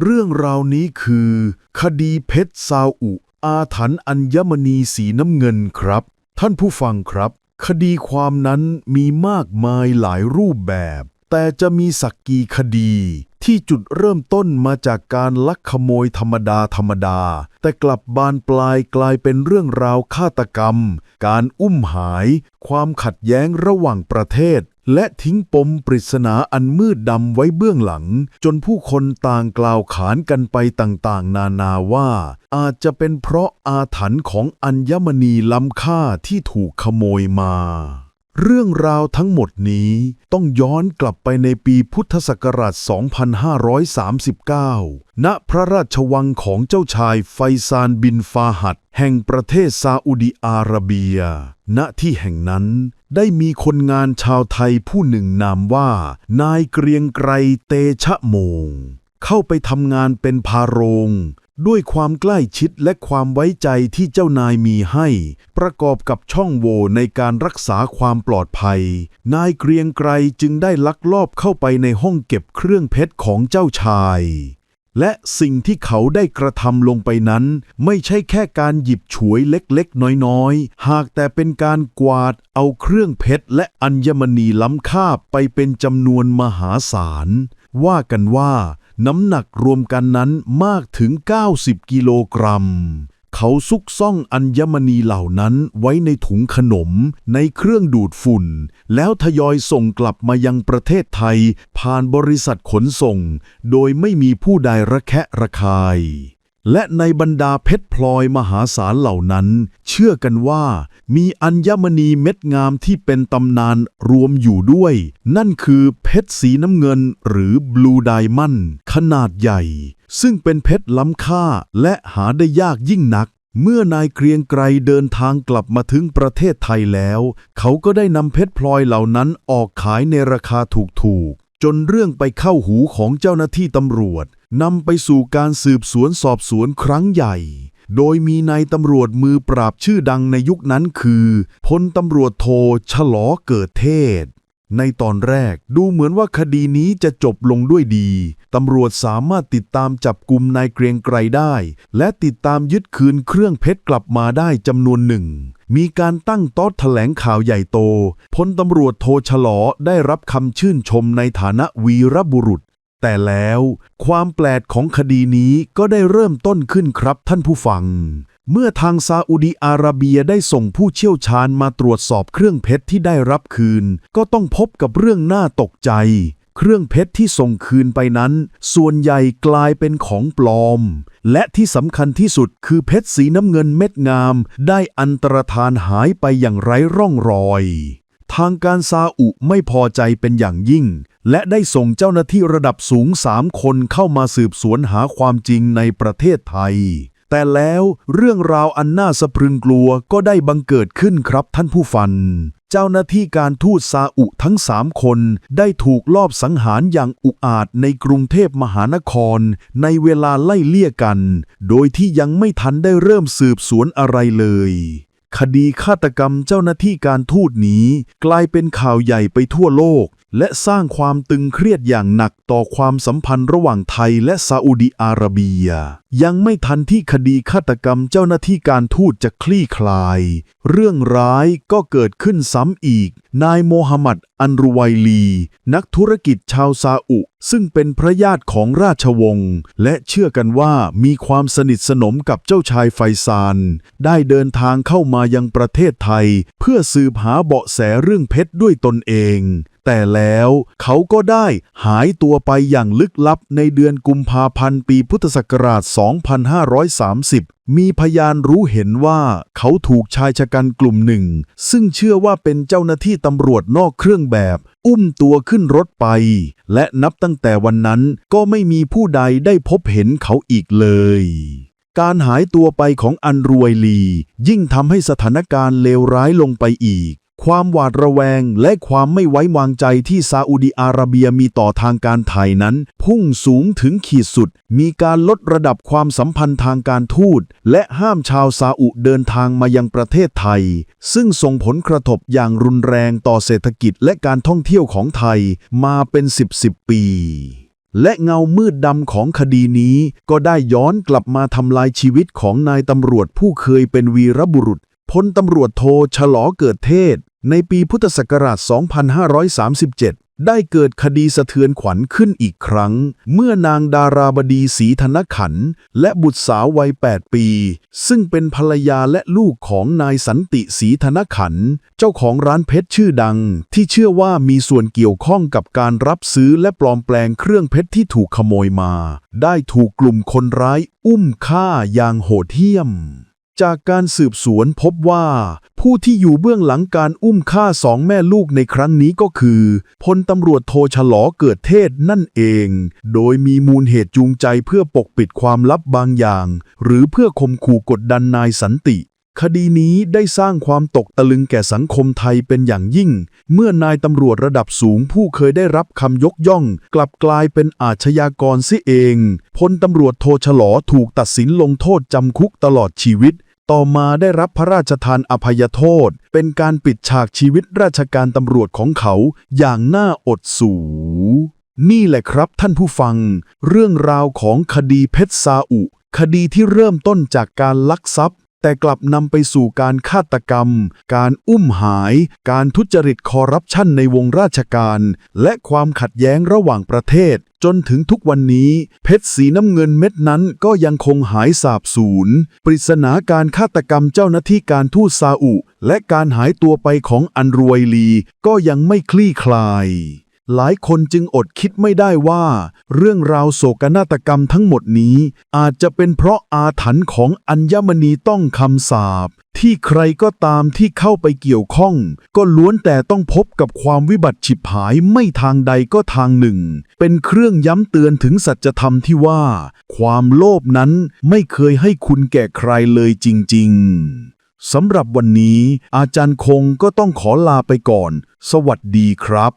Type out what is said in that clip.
เรื่องราวนี้คือ คดีเพชรซาอุ อาถรรพ์อัญมณีสีน้ำเงินครับ ท่านผู้ฟังครับ คดีความนั้นมีมากมายหลายรูปแบบ แต่จะมีสักกี่คดีที่จุดเริ่มต้นมาจากการลักขโมยธรรมดาธรรมดา แต่กลับบานปลายกลายเป็นเรื่องราวฆาตกรรม การอุ้มหาย ความขัดแย้งระหว่างประเทศ และทิ้งปมปริศนาอันมืดดำไว้เบื้องหลัง จนผู้คนต่างกล่าวขานกันไปต่างๆ นานาว่า อาจจะเป็นเพราะอาถรรพ์ของอัญมณีล้ำค่าที่ถูกขโมยมา เรื่องราวทั้งหมดนี้ต้องย้อนกลับไปในปีพุทธศักราช 2539 ณ พระราชวังของเจ้าชายไฟซานบินฟาหัดแห่งประเทศซาอุดิอาระเบีย ณที่แห่งนั้น ได้มีคนงานชาวไทยผู้หนึ่งนามว่า นายเกรียงไกรเตชะโมง เข้าไปทำงานเป็นพาโรง ด้วยความใกล้ชิดและความไว้ใจที่เจ้านายมีให้ ประกอบกับช่องโหว่ในการรักษาความปลอดภัย นายเกรียงไกรจึงได้ลักลอบเข้าไปในห้องเก็บเครื่องเพชรของเจ้าชาย และสิ่งที่เขาได้กระทำลงไปนั้น ไม่ใช่แค่การหยิบฉวยเล็กๆ น้อยๆ หากแต่เป็นการกวาดเอาเครื่องเพชรและอัญมณีล้ำค่าไปเป็นจำนวนมหาศาล ว่ากันว่าน้ำหนักรวมกันนั้นมากถึง 90 กิโลกรัม เขาซุกซ่องอัญมณีเหล่านั้นไว้ในถุงขนม ในเครื่องดูดฝุ่น แล้วทยอยส่งกลับมายังประเทศไทย ผ่านบริษัทขนส่ง โดยไม่มีผู้ใดระแคะระคาย และในบรรดาเพชรพลอยมหาศาลเหล่านั้น เชื่อกันว่า มีอัญมณีเม็ดงามที่เป็นตำนานรวมอยู่ด้วย นั่นคือเพชรสีน้ำเงินหรือบลูไดมอนด์ขนาดใหญ่ ซึ่งเป็นเพชรล้ำค่าและหาได้ยากยิ่งนัก เมื่อนายเกรียงไกรเดินทางกลับมาถึงประเทศไทยแล้ว เขาก็ได้นำเพชรพลอยเหล่านั้นออกขายในราคาถูกๆจนเรื่องไปเข้าหูของเจ้าหน้าที่ตำรวจ นำไปสู่การสืบสวนสอบสวนครั้งใหญ่ โดยมีนายตำรวจมือปราบชื่อดังในยุคนั้นคือพลตำรวจโทฉลอเกิดเทศ ในตอนแรกดูเหมือนว่าคดีนี้จะจบลงด้วยดี ตำรวจสามารถติดตามจับกลุ่มนายเกรียงไกรได้ และติดตามยึดคืนเครื่องเพชรกลับมาได้จำนวนหนึ่งมีการตั้งโต๊ะแถลงข่าวใหญ่โต พลตำรวจโทฉลอได้รับคำชื่นชมในฐานะวีรบุรุษ แต่แล้วความแปลกของคดีนี้ก็ได้เริ่มต้นขึ้นครับท่านผู้ฟัง เมื่อทางซาอุดีอาระเบียได้ส่งผู้เชี่ยวชาญมาตรวจสอบเครื่องเพชรที่ได้รับคืน ก็ต้องพบกับเรื่องน่าตกใจ เครื่องเพชรที่ส่งคืนไปนั้น ส่วนใหญ่กลายเป็นของปลอม และที่สำคัญที่สุดคือเพชรสีน้ำเงินเม็ดงาม ได้อันตรธานหายไปอย่างไร้ร่องรอยทางการซาอุไม่พอใจเป็นอย่างยิ่ง และได้ส่งเจ้าหน้าที่ระดับสูงสามคนเข้ามาสืบสวนหาความจริงในประเทศไทย แต่แล้วเรื่องราวอันน่าสะพรึงกลัวก็ได้บังเกิดขึ้นครับท่านผู้ฟังเจ้าหน้าที่การทูตซาอุทั้งสามคนได้ถูกลอบสังหารอย่างอุกอาจในกรุงเทพมหานคร ในเวลาไล่เลี่ยกัน โดยที่ยังไม่ทันได้เริ่มสืบสวนอะไรเลยคดีฆาตกรรมเจ้าหน้าที่การทูตนี้ กลายเป็นข่าวใหญ่ไปทั่วโลก และสร้างความตึงเครียดอย่างหนักต่อความสัมพันธ์ระหว่างไทยและซาอุดิอาระเบีย ยังไม่ทันที่คดีฆาตกรรมเจ้าหน้าที่การทูตจะคลี่คลาย เรื่องร้ายก็เกิดขึ้นซ้ำอีก นายโมฮัมหมัด อันรุไวลี นักธุรกิจชาวซาอุ ซึ่งเป็นพระญาติของราชวงศ์และเชื่อกันว่ามีความสนิทสนมกับเจ้าชายไฟซานได้เดินทางเข้ามายังประเทศไทย เพื่อสืบหาเบาะแสเรื่องเพชรด้วยตนเอง แต่แล้วเขาก็ได้หายตัวไปอย่างลึกลับในเดือนกุมภาพันธ์ปีพุทธศักราช 2530 มีพยานรู้เห็นว่าเขาถูกชายชะกันกลุ่มหนึ่ง ซึ่งเชื่อว่าเป็นเจ้าหน้าที่ตำรวจนอกเครื่องแบบ อุ้มตัวขึ้นรถไป และนับตั้งแต่วันนั้นก็ไม่มีผู้ใดได้พบเห็นเขาอีกเลยการหายตัวไปของอันรวยลี ยิ่งทำให้สถานการณ์เลวร้ายลงไปอีก ความหวาดระแวงและความไม่ไว้วางใจที่ซาอุดิอาระเบียมีต่อทางการไทยนั้น พุ่งสูงถึงขีดสุด มีการลดระดับความสัมพันธ์ทางการทูต และห้ามชาวซาอุเดินทางมายังประเทศไทย ซึ่งส่งผลกระทบอย่างรุนแรงต่อเศรษฐกิจและการท่องเที่ยวของไทยมาเป็นสิบสิบปีและเงามืดดำของคดีนี้ก็ได้ย้อนกลับมาทำลายชีวิตของนายตำรวจผู้เคยเป็นวีรบุรุษพลตำรวจโทฉลอเกิดเทศ ในปีพุทธศักราช 2537 ได้เกิดคดีสะเทือนขวัญขึ้นอีกครั้ง เมื่อนางดาราบดีศรีธนขัน และบุตรสาววัย 8 ปี ซึ่งเป็นภรรยาและลูกของนายสันติศรีธนขัน เจ้าของร้านเพชรชื่อดัง ที่เชื่อว่ามีส่วนเกี่ยวข้องกับการรับซื้อและปลอมแปลงเครื่องเพชรที่ถูกขโมยมา ได้ถูกกลุ่มคนร้าย อุ้มฆ่าอย่างโหดเหี้ยม จากการสืบสวนพบว่า ผู้ที่อยู่เบื้องหลังการอุ้มฆ่าสองแม่ลูกในครั้งนี้ก็คือพลตำรวจโทฉลอเกิดเทศนั่นเอง โดยมีมูลเหตุจูงใจเพื่อปกปิดความลับบางอย่าง หรือเพื่อข่มขู่กดดันนายสันติ คดีนี้ได้สร้างความตกตะลึงแก่สังคมไทยเป็นอย่างยิ่ง เมื่อนายตำรวจระดับสูงผู้เคยได้รับคำยกย่อง กลับกลายเป็นอาชญากรเสียเองพลตำรวจโทฉลอถูกตัดสินลงโทษจำคุกตลอดชีวิต ต่อมาได้รับพระราชทานอภัยโทษ เป็นการปิดฉากชีวิตราชการตำรวจของเขาอย่างน่าอดสูนี่แหละครับท่านผู้ฟัง เรื่องราวของคดีเพชรซาอุ คดีที่เริ่มต้นจากการลักทรัพย์ แต่กลับนำไปสู่การฆาตกรรม การอุ้มหาย การทุจริตคอร์รัปชันในวงราชการ และความขัดแย้งระหว่างประเทศ จนถึงทุกวันนี้ เพชรสีน้ำเงินเม็ดนั้นก็ยังคงหายสาบสูญ ปริศนาการฆาตกรรมเจ้าหน้าที่การทูตซาอุ และการหายตัวไปของอันรวยลี ก็ยังไม่คลี่คลาย หลายคนจึงอดคิดไม่ได้ว่า เรื่องราวโศกนาฏกรรมทั้งหมดนี้ อาจจะเป็นเพราะอาถรรพ์ของอัญมณีต้องคำสาปที่ใครก็ตามที่เข้าไปเกี่ยวข้อง ก็ล้วนแต่ต้องพบกับความวิบัติฉิบหายไม่ทางใดก็ทางหนึ่ง เป็นเครื่องย้ำเตือนถึงสัจธรรมที่ว่า ความโลภนั้นไม่เคยให้คุณแก่ใครเลยจริง ๆสำหรับวันนี้ อาจารย์คงก็ต้องขอลาไปก่อน สวัสดีครับ